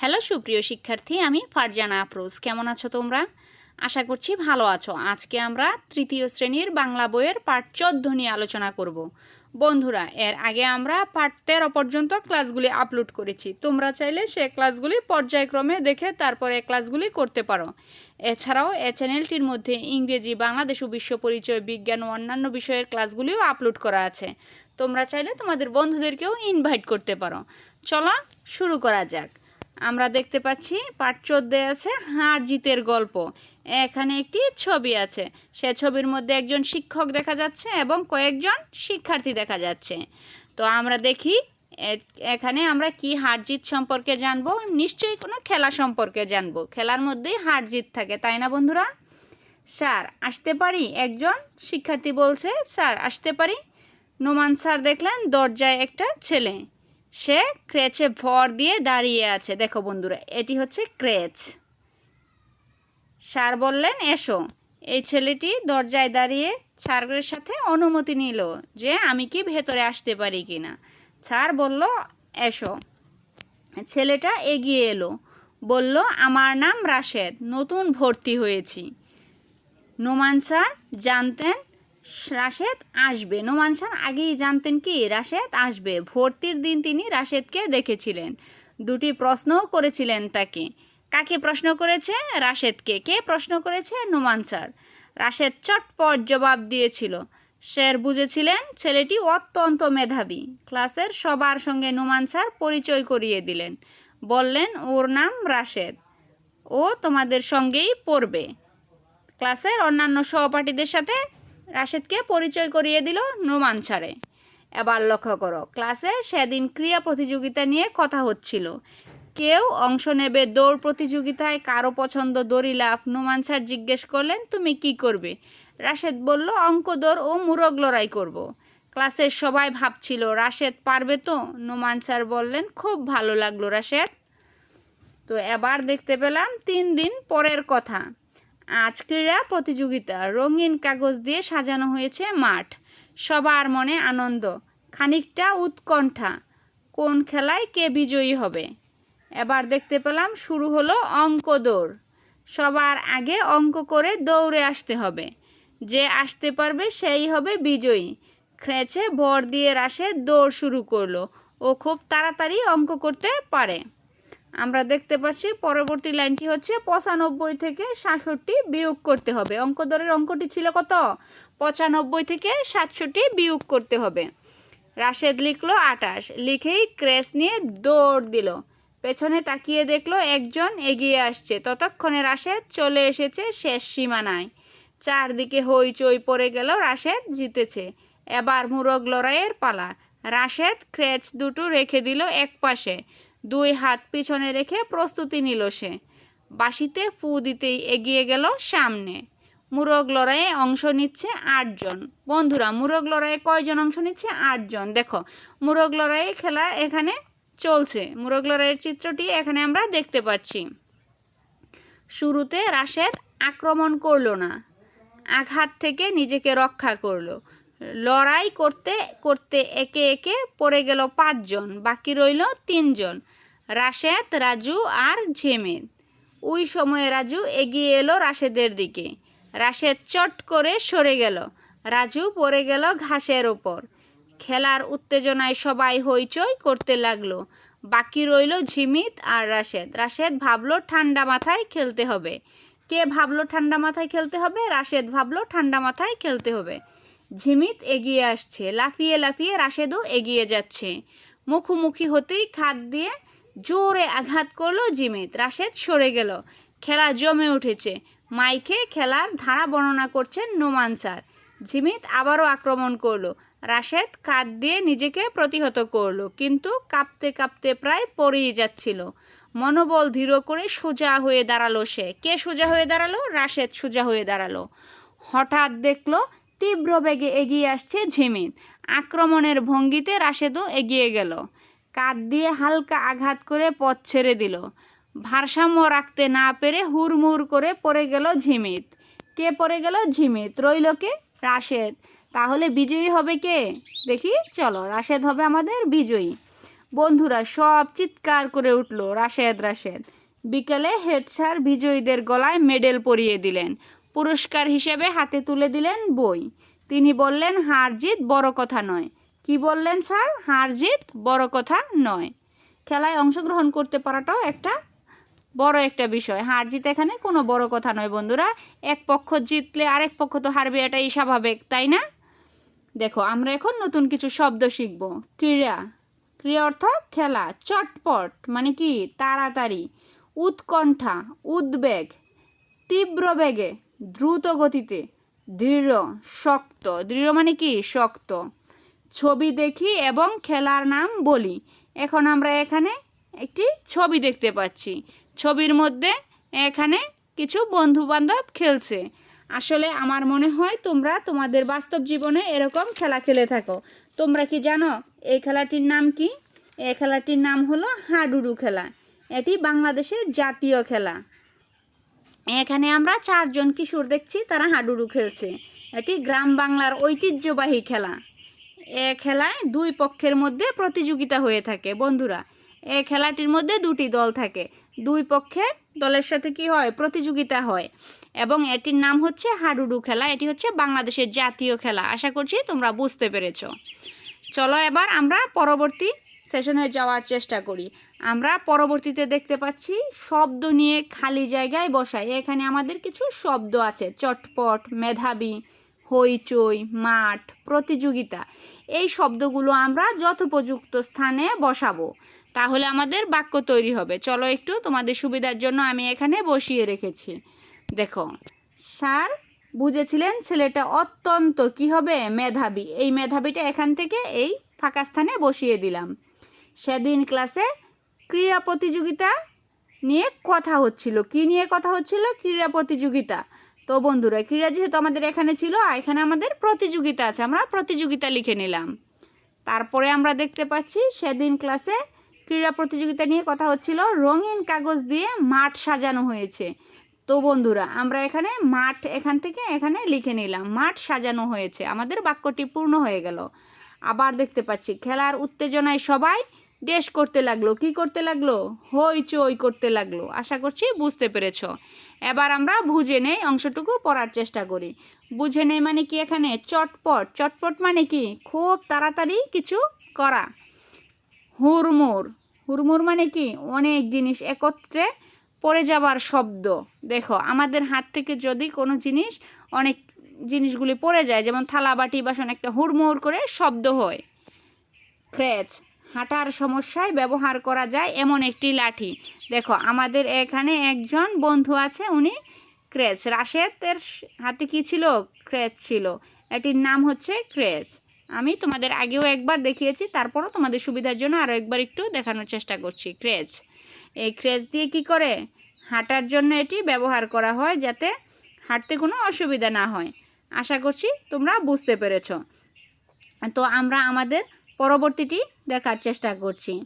Hello সুপ্রিয় শিক্ষার্থী, আমি ফারজানা আফরোজ। কেমন আছো তোমরা? আশা করছি ভালো আছো। আজকে আমরা তৃতীয় শ্রেণির বাংলা বইয়ের পাঠ চোদ্দ নিয়ে আলোচনা করব। বন্ধুরা, এর আগে আমরা পাঠ তেরো পর্যন্ত ক্লাসগুলি আপলোড করেছি। তোমরা চাইলে সে ক্লাসগুলি পর্যায়ক্রমে দেখে তারপরে ক্লাসগুলি করতে পারো। এছাড়াও এ চ্যানেলটির মধ্যে ইংরেজি, বাংলাদেশ ও বিশ্ব পরিচয়, বিজ্ঞান ও অন্যান্য বিষয়ের ক্লাসগুলিও আপলোড করা আছে। তোমরা চাইলে তোমাদের বন্ধুদেরকেও ইনভাইট করতে পারো। চলো শুরু করা যাক। আমরা দেখতে পাচ্ছি পাঠ চোদ্দে আছে হার জিতের গল্প। এখানে একটি ছবি আছে। সে ছবির মধ্যে একজন শিক্ষক দেখা যাচ্ছে এবং কয়েকজন শিক্ষার্থী দেখা যাচ্ছে। তো আমরা দেখি এখানে আমরা কি হার জিত সম্পর্কে জানব? নিশ্চয়ই কোনো খেলা সম্পর্কে জানব। খেলার মধ্যেই হার জিত থাকে, তাই না বন্ধুরা? স্যার, আসতে পারি? একজন শিক্ষার্থী বলছে, স্যার, আসতে পারি? নোমান স্যার দেখলেন, দরজায় একটা ছেলে। সে ক্রেচে ভর দিয়ে দাঁড়িয়ে আছে। দেখো বন্ধুরা, এটি হচ্ছে ক্রেচ। স্যার বললেন, এসো। এই ছেলেটি দরজায় দাঁড়িয়ে স্যারের সাথে অনুমতি নিল যে আমি কি ভেতরে আসতে পারি কি না স্যার বলল, এসো। ছেলেটা এগিয়ে এলো, বলল, আমার নাম রাশেদ, নতুন ভর্তি হয়েছি। নোমান স্যার জানতেন রাশেদ আসবে। নোমান স্যার আগেই জানতেন কি রাশেদ আসবে। ভর্তির দিন তিনি রাশেদকে দেখেছিলেন। দুটি প্রশ্নও করেছিলেন তাকে। কাকে প্রশ্ন করেছে? রাশেদকে। কে প্রশ্ন করেছে? নোমান স্যার। রাশেদ চটপট জবাব দিয়েছিল। স্যার বুঝেছিলেন, ছেলেটি অত্যন্ত মেধাবী। ক্লাসের সবার সঙ্গে নোমান স্যার পরিচয় করিয়ে দিলেন। বললেন, ওর নাম রাশেদ। ও তোমাদের সঙ্গেই পড়বে। ক্লাসের অন্যান্য সহপাঠীদের সাথে রাশেদকে পরিচয় করিয়ে দিল নোমান স্যারে এবার লক্ষ্য করো, ক্লাসে সেদিন ক্রিয়া প্রতিযোগিতা নিয়ে কথা হচ্ছিল। কেউ অংশ নেবে দৌড় প্রতিযোগিতায়, কারও পছন্দ দড়ি লাফ। নোমান স্যার জিজ্ঞেস করলেন, তুমি কি করবে? রাশেদ বলল, অঙ্ক, দৌড় ও মুরগ লড়াই করব। ক্লাসের সবাই ভাবছিল, রাশেদ পারবে তো? নোমান স্যার বললেন, খুব ভালো লাগল রাশেদ। তো এবার দেখতে পেলাম তিন দিন পরের কথা। আজ ক্রীড়া প্রতিযোগিতা রঙিন কাগজ দিয়ে সাজানো হয়েছে মাঠ। সবার মনে আনন্দ, খানিকটা উৎকণ্ঠা। কোন খেলায় কে বিজয়ী হবে? এবার দেখতে পেলাম শুরু হলো অঙ্ক দৌড়। সবার আগে অঙ্ক করে দৌড়ে আসতে হবে। যে আসতে পারবে সেই হবে বিজয়ী। খেঁচে ভর দিয়ে রাশে দৌড় শুরু করল। ও খুব তাড়াতাড়ি অঙ্ক করতে পারে। আমরা দেখতে পাচ্ছি পরবর্তী লাইনটি হচ্ছে পঁচানব্বই থেকে সাতষট্টি বিয়োগ করতে হবে। অঙ্ক দরের অঙ্কটি ছিল কত? পঁচানব্বই থেকে সাতষট্টি বিয়োগ করতে হবে। রাশেদ লিখলো আটাশ। লিখেই ক্রেস নিয়ে দৌড় দিল। পেছনে তাকিয়ে দেখল একজন এগিয়ে আসছে। ততক্ষণে রাশেদ চলে এসেছে শেষ সীমানায়। চারদিকে হইচই পড়ে গেল রাশেদ জিতেছে। এবার মুরগ লড়াইয়ের পালা। রাশেদ ক্রেচ দুটো রেখে দিল এক পাশে দুই হাত পিছনে রেখে প্রস্তুতি নিল সে। বাঁশিতে ফু দিতেই এগিয়ে গেল সামনে। মুরগ লড়াইয়ে অংশ নিচ্ছে আটজন। বন্ধুরা, মুরগ লড়াইয়ে কয়জন অংশ নিচ্ছে আটজন? দেখো, মুরগ লড়াইয়ে খেলা এখানে চলছে। মুরগ লড়াইয়ের চিত্রটি এখানে আমরা দেখতে পাচ্ছি। শুরুতে রাশেদ আক্রমণ করল না। আঘাত থেকে নিজেকে রক্ষা করল। লড়াই করতে করতে একে একে পড়ে গেল পাঁচজন, বাকি রইল তিনজন, রাশেদ, রাজু আর ঝেমেদ ওই সময়ে রাজু এগিয়ে এলো রাশেদের দিকে। রাশেদ চট করে সরে গেল। রাজু পড়ে গেল ঘাসের ওপর। খেলার উত্তেজনায় সবাই হইচই করতে লাগল। বাকি রইল ঝিমিত আর রাশেদ। রাশেদ ভাবলো, ঠান্ডা মাথায় খেলতে হবে। কে ভাবলো, ঠান্ডা মাথায় খেলতে হবে? রাশেদ ভাবলো, ঠান্ডা মাথায় খেলতে হবে। ঝিমিত এগিয়ে আসছে, লাফিয়ে লাফিয়ে রাশেদও এগিয়ে যাচ্ছে। মুখোমুখি হতেই খাদ দিয়ে জোরে আঘাত করল জিমিত রাশেদ সরে গেল। খেলা জমে উঠেছে। মাইকে খেলার ধারা বর্ণনা করছেন নোমান স্যার। ঝিমিত আবারও আক্রমণ করল। রাশেদ কাঁধ দিয়ে নিজেকে প্রতিহত করল, কিন্তু কাঁপতে কাঁপতে প্রায় পড়েই যাচ্ছিল। মনোবল ধীর করে সোজা হয়ে দাঁড়াল সে। কে সোজা হয়ে দাঁড়াল? রাশেদ সোজা হয়ে দাঁড়াল। হঠাৎ দেখল তীব্র বেগে এগিয়ে আসছে ঝিমিত আক্রমণের ভঙ্গিতে রাশেদও এগিয়ে গেল। কাঁধ দিয়ে হালকা আঘাত করে পথ ছেড়ে দিল। ভারসাম্য রাখতে না পেরে হুড়মুড় করে পড়ে গেল ঝিমিত কে পড়ে গেল ঝিমিত রইল কে? রাশেদ। তাহলে বিজয়ী হবে কে? দেখি, চলো, রাশেদ হবে আমাদের বিজয়ী। বন্ধুরা, সব চিৎকার করে উঠল রাশেদ রাশেদ। বিকেলে হেড স্যার বিজয়ীদের গলায় মেডেল পরিয়ে দিলেন। পুরস্কার হিসেবে হাতে তুলে দিলেন বই। তিনি বললেন, হার জিত বড় কথা নয়। কি বললেন, স্যার? হার জিত বড় কথা নয়। খেলায় অংশগ্রহণ করতে পারাটাও একটা বড় একটা বিষয়। হার জিত এখানে কোনো বড় কথা নয়, বন্ধুরা। এক পক্ষ জিতলে আরেক পক্ষ তো হারবে এটাই স্বাভাবিক, তাই না? দেখো, আমরা এখন নতুন কিছু শব্দ শিখব। ক্রীড়া। ক্রিয়া অর্থ খেলা। চটপট মানে কি? তাড়াতাড়ি। উৎকণ্ঠা। উদ্বেগ। তীব্র বেগে। দ্রুত গতিতে দৃঢ়, শক্ত। দৃঢ় মানে কি? শক্ত। ছবি দেখি এবং খেলার নাম বলি। এখন আমরা এখানে একটি ছবি দেখতে পাচ্ছি। ছবির মধ্যে এখানে কিছু বন্ধু বান্ধব খেলছে। আসলে আমার মনে হয় তোমরা তোমাদের বাস্তব জীবনে এরকম খেলা খেলে থাকো। তোমরা কি জানো, এই খেলাটির নাম কি? এই খেলাটির নাম হলো হাডুডু খেলা। এটি বাংলাদেশের জাতীয় খেলা। এখানে আমরা চারজন কিশোর দেখছি, তারা হাডুডু খেলছে। এটি গ্রাম বাংলার ঐতিহ্যবাহী খেলা। এ খেলায় দুই পক্ষের মধ্যে প্রতিযোগিতা হয়ে থাকে। বন্ধুরা, এ খেলাটির মধ্যে দুটি দল থাকে। দুই পক্ষের দলের সাথে কি হয়? প্রতিযোগিতা হয়। এবং এটির নাম হচ্ছে হাডুডু খেলা। এটি হচ্ছে বাংলাদেশের জাতীয় খেলা। আশা করছি তোমরা বুঝতে পেরেছ। চলো এবার আমরা পরবর্তী সেশনে যাওয়ার চেষ্টা করি। আমরা পরবর্তীতে দেখতে পাচ্ছি শব্দ নিয়ে খালি জায়গায় বসাই। এখানে আমাদের কিছু শব্দ আছে, চটপট, মেধাবী, হইচই, মাঠ, প্রতিযোগিতা। এই শব্দগুলো আমরা যথোপযুক্ত স্থানে বসাবো। তাহলে আমাদের বাক্য তৈরি হবে। চলো একটু তোমাদের সুবিধার জন্য আমি এখানে বসিয়ে রেখেছি। দেখো, স্যার বুঝেছিলেন ছেলেটা অত্যন্ত কি হবে? মেধাবী। এই মেধাবীটা এখান থেকে এই ফাঁকা স্থানে বসিয়ে দিলাম। সেদিন ক্লাসে ক্রীড়া প্রতিযোগিতা নিয়ে কথা হচ্ছিল। কি নিয়ে কথা হচ্ছিল? ক্রীড়া প্রতিযোগিতা। তো বন্ধুরা, ক্রীড়া যেহেতু আমাদের এখানে ছিল এখানে আমাদের প্রতিযোগিতা আছে, আমরা প্রতিযোগিতা লিখে নিলাম। তারপরে আমরা দেখতে পাচ্ছি সেদিন ক্লাসে ক্রীড়া প্রতিযোগিতা নিয়ে কথা হচ্ছিল, রঙিন কাগজ দিয়ে মাঠ সাজানো হয়েছে। তো বন্ধুরা, আমরা এখানে মাঠ এখান থেকে এখানে লিখে নিলাম, মাঠ সাজানো হয়েছে। আমাদের বাক্যটি পূর্ণ হয়ে গেল। আবার দেখতে পাচ্ছি, খেলার উত্তেজনায় সবাই ডেশ করতে লাগল, কি করতে লাগল? হইচই করতে লাগল। আশা করছি বুঝতে পেরেছ। এবার আমরা বুঝে নেই অংশটুকু পড়ার চেষ্টা করি। বুঝে নেই মানে কি এখানে? চটপট। চটপট মানে কি? খুব তাড়াতাড়ি কিছু করা। হুড়মুড়। হুড়মুড় মানে কি? অনেক জিনিস একত্রে পড়ে যাবার শব্দ। দেখো, আমাদের হাত থেকে যদি কোনো জিনিস, অনেক জিনিসগুলি পড়ে যায়, যেমন থালা বাটি বাসন একটা হুড়মুড় করে শব্দ হয়। ক্র্যাচ। হাঁটার সমস্যায় ব্যবহার করা যায় এমন একটি লাঠি। দেখো, আমাদের এখানে একজন বন্ধু আছে, উনি ক্রেচ। রাশেদের হাতে কি ছিল? ক্রেচ ছিল। এটির নাম হচ্ছে ক্রেচ। আমি তোমাদের আগেও একবার দেখিয়েছি, তারপরও তোমাদের সুবিধার জন্য আরও একবার একটু দেখানোর চেষ্টা করছি। ক্রেচ। এই ক্রেচ দিয়ে কি করে? হাঁটার জন্য এটি ব্যবহার করা হয় যাতে হাঁটতে কোনো অসুবিধা না হয়। আশা করছি তোমরা বুঝতে পেরেছ। তো আমরা আমাদের পরবর্তীটি দেখার চেষ্টা করছি।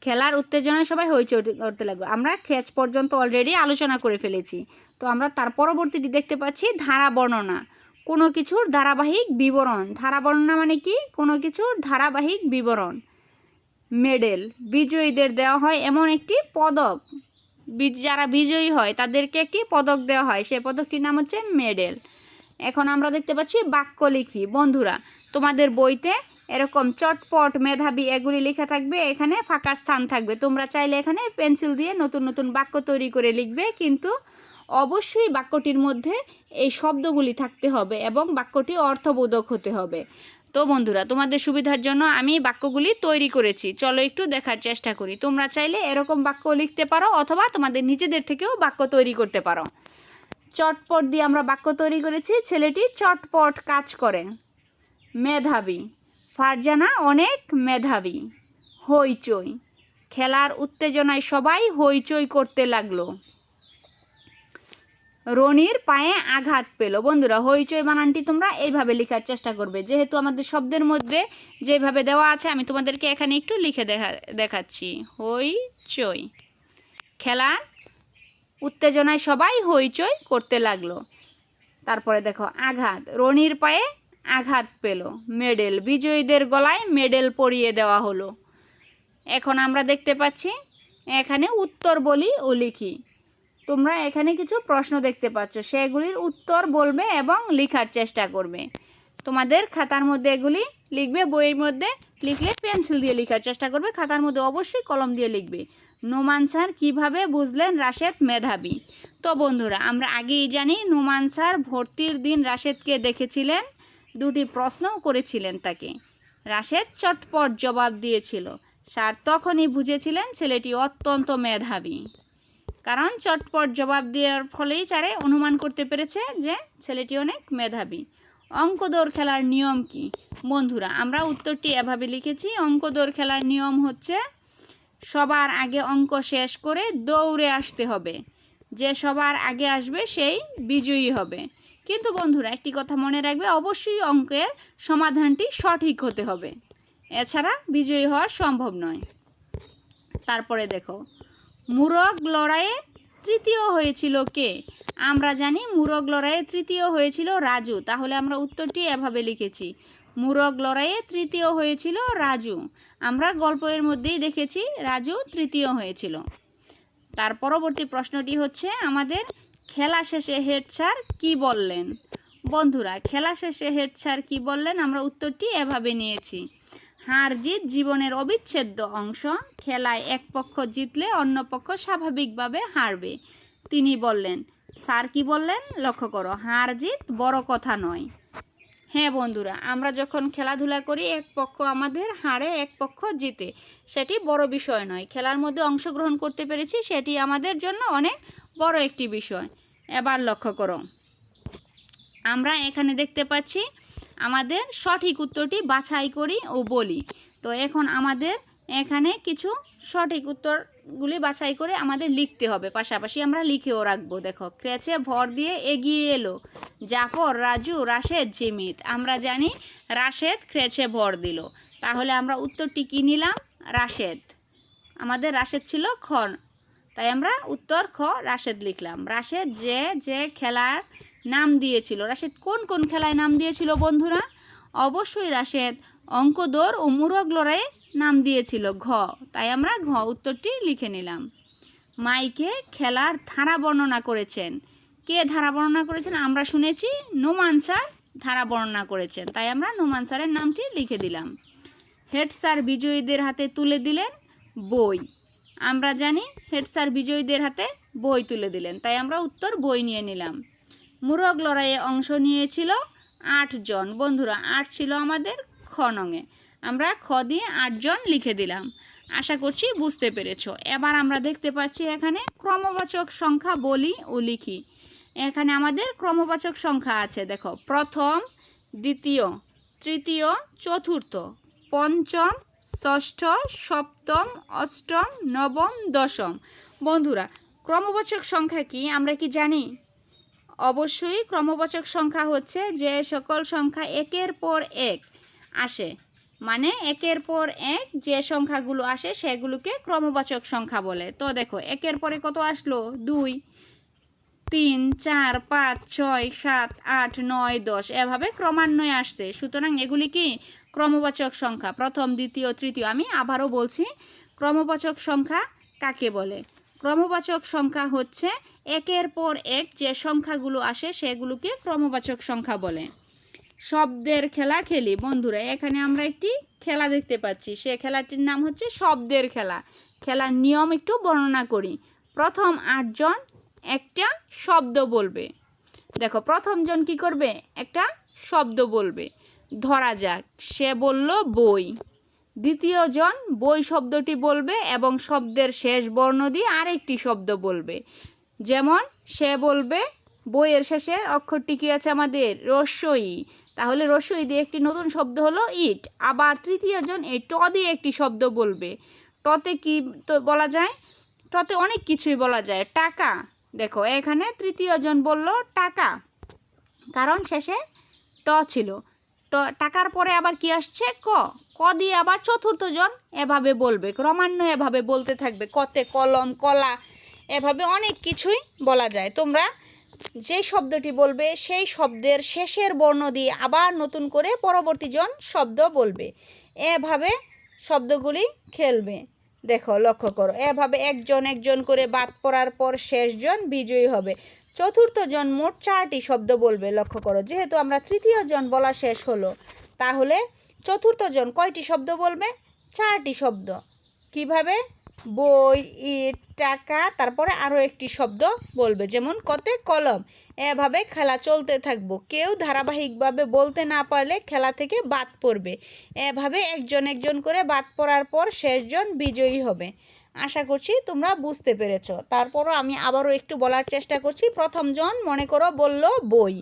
খেলার উত্তেজনায় সবাই হইচই করতে লাগবে আমরা খেচ পর্যন্ত অলরেডি আলোচনা করে ফেলেছি। তো আমরা তার পরবর্তীটি দেখতে পাচ্ছি ধারা বর্ণনা। কোনো কিছুর ধারাবাহিক বিবরণ। ধারা বর্ণনা মানে কি? কোনো কিছুর ধারাবাহিক বিবরণ। মেডেল। বিজয়ীদের দেওয়া হয় এমন একটি পদক। যারা বিজয়ী হয় তাদেরকে একটি পদক দেওয়া হয়। সেই পদকটির নাম হচ্ছে মেডেল। এখন আমরা দেখতে পাচ্ছি বাক্য লিখি। বন্ধুরা, তোমাদের বইতে এরকম চটপট মেধাবী এগুলি লেখা থাকবে, এখানে ফাঁকা স্থান থাকবে। তোমরা চাইলে এখানে পেন্সিল দিয়ে নতুন নতুন বাক্য তৈরি করে লিখবে, কিন্তু অবশ্যই বাক্যটির মধ্যে এই শব্দগুলি থাকতে হবে এবং বাক্যটি অর্থবোধক হতে হবে। তো বন্ধুরা, তোমাদের সুবিধার জন্য আমি বাক্যগুলি তৈরি করেছি। চলো একটু দেখার চেষ্টা করি। তোমরা চাইলে এরকম বাক্য লিখতে পারো অথবা তোমাদের নিজেদের থেকেও বাক্য তৈরি করতে পারো। চটপট দিয়ে আমরা বাক্য তৈরি করেছি। ছেলেটি চটপট কাজ করে। মেধাবী। ফারজানা অনেক মেধাবী। হইচই। খেলার উত্তেজনায় সবাই হইচই করতে লাগল। রনির পায়ে আঘাত পেল। বন্ধুরা, হইচই বানানটি তোমরা এইভাবে লেখার চেষ্টা করবে। যেহেতু আমাদের শব্দের মধ্যে যেভাবে দেওয়া আছে, আমি তোমাদেরকে এখানে একটু লিখে দেখা, দেখাচ্ছি। হইচই। খেলার উত্তেজনায় সবাই হইচই করতে লাগল। তারপরে দেখো, আঘাত। রনির পায়ে আঘাত পেল। মেডেল বিজয়ীদের গলায় মেডেল পরিয়ে দেওয়া হলো। এখন আমরা দেখতে পাচ্ছি, এখানে উত্তর বলি ও লিখি। তোমরা এখানে কিছু প্রশ্ন দেখতে পাচ্ছ। সেগুলির উত্তর বলবে এবং লিখার চেষ্টা করবে। তোমাদের খাতার মধ্যে এগুলি লিখবে, বইয়ের মধ্যে লিখলে পেন্সিল দিয়ে লেখার চেষ্টা করবে, খাতার মধ্যে অবশ্যই কলম দিয়ে লিখবে। নোমান স্যার কীভাবে বুঝলেন রাশেদ মেধাবী? তো বন্ধুরা, আমরা আগেই জানি নোমান স্যার ভর্তির দিন রাশেদকে দেখেছিলেন। দুটি প্রশ্নও করেছিলেন তাকে। রাশেদ চটপট জবাব দিয়েছিল। স্যার তখনই বুঝেছিলেন ছেলেটি অত্যন্ত মেধাবী। কারণ চটপট জবাব দেওয়ার ফলেই চারে অনুমান করতে পেরেছে যে ছেলেটি অনেক মেধাবী। অঙ্ক দৌড় খেলার নিয়ম কি? বন্ধুরা, আমরা উত্তরটি এভাবে লিখেছি। অঙ্ক দৌড় খেলার নিয়ম হচ্ছে সবার আগে অঙ্ক শেষ করে দৌড়ে আসতে হবে। যে সবার আগে আসবে সেই বিজয়ী হবে। কিন্তু বন্ধুরা, একটি কথা মনে রাখবে, অবশ্যই অঙ্কের সমাধানটি সঠিক হতে হবে। এছাড়া বিজয়ী হওয়া সম্ভব নয়। তারপরে দেখো মুরগ লড়াইয়ে তৃতীয় হয়েছিল কে? আমরা জানি মুরগ লড়াইয়ে তৃতীয় হয়েছিল রাজু। তাহলে আমরা উত্তরটি এভাবে লিখেছি। মুরগ লড়াইয়ে তৃতীয় হয়েছিল রাজু। আমরা গল্পের মধ্যেই দেখেছি রাজু তৃতীয় হয়েছিল। তার পরবর্তী প্রশ্নটি হচ্ছে, আমাদের খেলা শেষে হেড স্যার কী বললেন? বন্ধুরা, খেলা শেষে হেড স্যার কী বললেন? আমরা উত্তরটি এভাবে নিয়েছি। হার জিত জীবনের অবিচ্ছেদ্য অংশ, খেলায় এক পক্ষ জিতলে অন্য পক্ষ স্বাভাবিকভাবে হারবে। তিনি বললেন, স্যার কি বললেন? লক্ষ্য করো হার জিত বড় কথা নয়। হ্যাঁ বন্ধুরা, আমরা যখন খেলাধুলা করি, এক পক্ষ আমাদের হারে, এক পক্ষ জিতে। সেটি বড় বিষয় নয়। খেলার মধ্যে অংশগ্রহণ করতে পেরেছি, সেটি আমাদের জন্য অনেক বড় একটি বিষয়। এবার লক্ষ্য করো। আমরা এখানে দেখতে পাচ্ছি, আমাদের সঠিক উত্তরটি বাছাই করি ও বলি। তো এখন আমাদের এখানে কিছু সঠিক উত্তরগুলি বাছাই করে আমাদের লিখতে হবে। পাশাপাশি আমরা লিখেও রাখব। দেখো, ক্রেচে ভর দিয়ে এগিয়ে এলো। জাফর, রাজু, রাশেদ, জিমিত। আমরা জানি রাশেদ ক্রেচে ভর দিল। তাহলে আমরা উত্তরটি কী নিলাম? রাশেদ। আমাদের রাশেদ ছিল খ তাই আমরা উত্তর খ রাশেদ লিখলাম। রাশেদ যে যে খেলার নাম দিয়েছিল। রাশেদ কোন কোন খেলায় নাম দিয়েছিল বন্ধুরা? অবশ্যই রাশেদ অঙ্ক দৌড় ও মুরগ লড়াইয়ে নাম দিয়েছিল ঘ। তাই আমরা ঘ উত্তরটি লিখে নিলাম। মাইকে খেলার ধারা বর্ণনা করেছেন। কে ধারা বর্ণনা করেছেন? আমরা শুনেছি নোমান স্যার ধারা বর্ণনা করেছেন। তাই আমরা নোমান স্যারের নামটি লিখে দিলাম। হেড স্যার বিজয়ীদের হাতে তুলে দিলেন বই। আমরা জানি হেড স্যার বিজয়ীদের হাতে বই তুলে দিলেন, তাই আমরা উত্তর বই নিয়ে নিলাম। মুরগ লড়াইয়ে অংশ নিয়েছিল আটজন বন্ধুরা, আট ছিল আমাদের খ আমরা খ দিয়ে আটজন লিখে দিলাম। আশা করছি বুঝতে পেরেছ। এবার আমরা দেখতে পাচ্ছি এখানে ক্রমবাচক সংখ্যা বলি ও লিখি। এখানে আমাদের ক্রমবাচক সংখ্যা আছে, দেখো। প্রথম, দ্বিতীয়, তৃতীয়, চতুর্থ, পঞ্চম ষষ্ঠ, সপ্তম, অষ্টম, নবম, দশম। বন্ধুরা, ক্রমবাচক সংখ্যা কি? আমরা কি জানি? অবশ্যই ক্রমবাচক সংখ্যা হচ্ছে যে সকল সংখ্যা একের পর এক আসে। মানে একের পর এক যে সংখ্যাগুলো আসে, সেগুলোকে ক্রমবাচক সংখ্যা বলে। তো দেখো, একের পরে কত আসলো? দুই, তিন, চার, পাঁচ, ছয়, সাত, আট, নয়, দশ। এভাবে ক্রমান্বয়ে আসছে। সুতরাং এগুলি কি? ক্রমবাচক সংখ্যা, প্রথম, দ্বিতীয়, তৃতীয়, আমি আবারও বলছি ক্রমবাচক সংখ্যা কাকে বলে? ক্রমবাচক সংখ্যা হচ্ছে একের পর এক যে সংখ্যাগুলো আসে সেগুলোকে ক্রমবাচক সংখ্যা বলে। শব্দের খেলা খেলি। বন্ধুরা, এখানে আমরা একটি খেলা দেখতে পাচ্ছি। সে খেলাটির নাম হচ্ছে শব্দের খেলা। খেলার নিয়ম একটু বর্ণনা করি। প্রথম আটজন একটা শব্দ বলবে। দেখো, প্রথমজন কি করবে? একটা শব্দ বলবে। ধরা যাক, সে বলল বই। দ্বিতীয় জন বই শব্দটি বলবে এবং শব্দের শেষ বর্ণ দিয়ে আরেকটি শব্দ বলবে। যেমন, সে বলবে, বইয়ের শেষের অক্ষরটি কি আছে আমাদের? রস্যই। তাহলে রস্যই দিয়ে একটি নতুন শব্দ হলো ইট। আবার তৃতীয় জন এই ট দিয়ে একটি শব্দ বলবে। টতে কি তো বলা যায়? টতে অনেক কিছুই বলা যায়। টাকা। দেখো, এখানে তৃতীয় জন বলল টাকা। কারণ শেষে ট ছিল। টাকার পরে আবার কি আসছে? ক। ক দিয়ে আবার চতুর্থ জন এভাবে বলবে। ক্রমান্বয়ে এভাবে বলতে থাকবে। কতে, কলম, কলা, এভাবে অনেক কিছুই বলা যায়। তোমরা যে শব্দটি বলবে, সেই শব্দের শেষের বর্ণ দিয়ে আবার নতুন করে পরবর্তী জন শব্দ বলবে। এভাবে শব্দগুলি খেলবে। দেখো, লক্ষ্য করো। এভাবে একজন একজন করে বাদ পড়ার পর শেষজন বিজয়ী হবে। চতুর্থ জন মোট চারটি শব্দ বলবে, লক্ষ্য করো। যেহেতু আমরা তৃতীয় জন বলা শেষ হলো, তাহলে চতুর্থ জন কয়টি শব্দ বলবে? চারটি শব্দ। কীভাবে? বই, ইট, টাকা, তারপরে আরও একটি শব্দ বলবে, যেমন কতে কলম। এভাবে খেলা চলতে থাকব। কেউ ধারাবাহিকভাবে বলতে না পারলে খেলা থেকে বাদ পড়বে। এভাবে একজন একজন করে বাদ পড়ার পর শেষজন বিজয়ী হবে। আশা করছি তোমরা বুঝতে পেরেছ। তারপরও আমি আবারও একটু বলার চেষ্টা করছি। প্রথমজন মনে করো, বলল বই।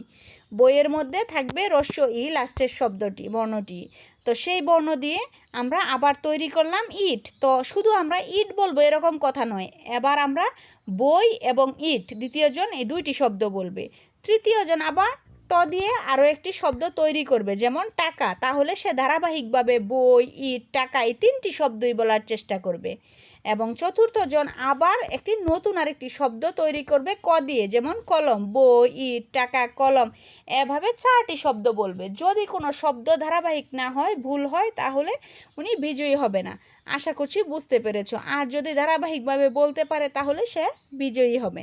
বইয়ের মধ্যে থাকবে রস্য ই, লাস্টের শব্দটি, বর্ণটি। তো সেই বর্ণ দিয়ে আমরা আবার তৈরি করলাম ইট। তো শুধু আমরা ইট বলব এরকম কথা নয়, এবার আমরা বই এবং ইট দ্বিতীয়জন এই দুইটি শব্দ বলবে। তৃতীয়জন আবার ট দিয়ে আরও একটি শব্দ তৈরি করবে, যেমন টাকা। তাহলে সে ধারাবাহিকভাবে বই, ইট, টাকা এই তিনটি শব্দই বলার চেষ্টা করবে। এবং চতুর্থ জন আবার একটি নতুন আরেকটি শব্দ তৈরি করবে ক দিয়ে, যেমন কলম, বই, ইট, টাকা, কলম। এভাবে চারটি শব্দ বলবে। যদি কোনো শব্দ ধারাবাহিক না হয়, ভুল হয়, তাহলে উনি বিজয়ী হবে না। আশা করছি বুঝতে পেরেছ। আর যদি ধারাবাহিকভাবে বলতে পারে, তাহলে সে বিজয়ী হবে।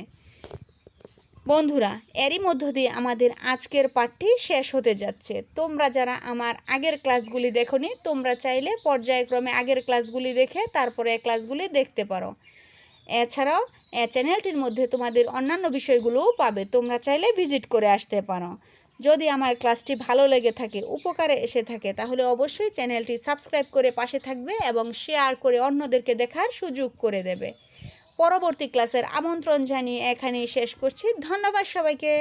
বন্ধুরা, এরই মধ্য দিয়ে আমাদের আজকের পাঠটি শেষ হতে যাচ্ছে। তোমরা যারা আমার আগের ক্লাসগুলি দেখোনি, তোমরা চাইলে পর্যায়ক্রমে আগের ক্লাসগুলি দেখে তারপরে ক্লাসগুলি দেখতে পারো। এছাড়াও চ্যানেলটির মধ্যে তোমাদের অন্যান্য বিষয়গুলোও পাবে, তোমরা চাইলে ভিজিট করে আসতে পারো। যদি আমার ক্লাসটি ভালো লেগে থাকে, উপকারে এসে থাকে, তাহলে অবশ্যই চ্যানেলটি সাবস্ক্রাইব করে পাশে থাকবে এবং শেয়ার করে অন্যদেরকে দেখার সুযোগ করে দেবে। পরবর্তী ক্লাসের আমন্ত্রণ জানিয়ে এখানেই শেষ করছি। ধন্যবাদ সবাইকে।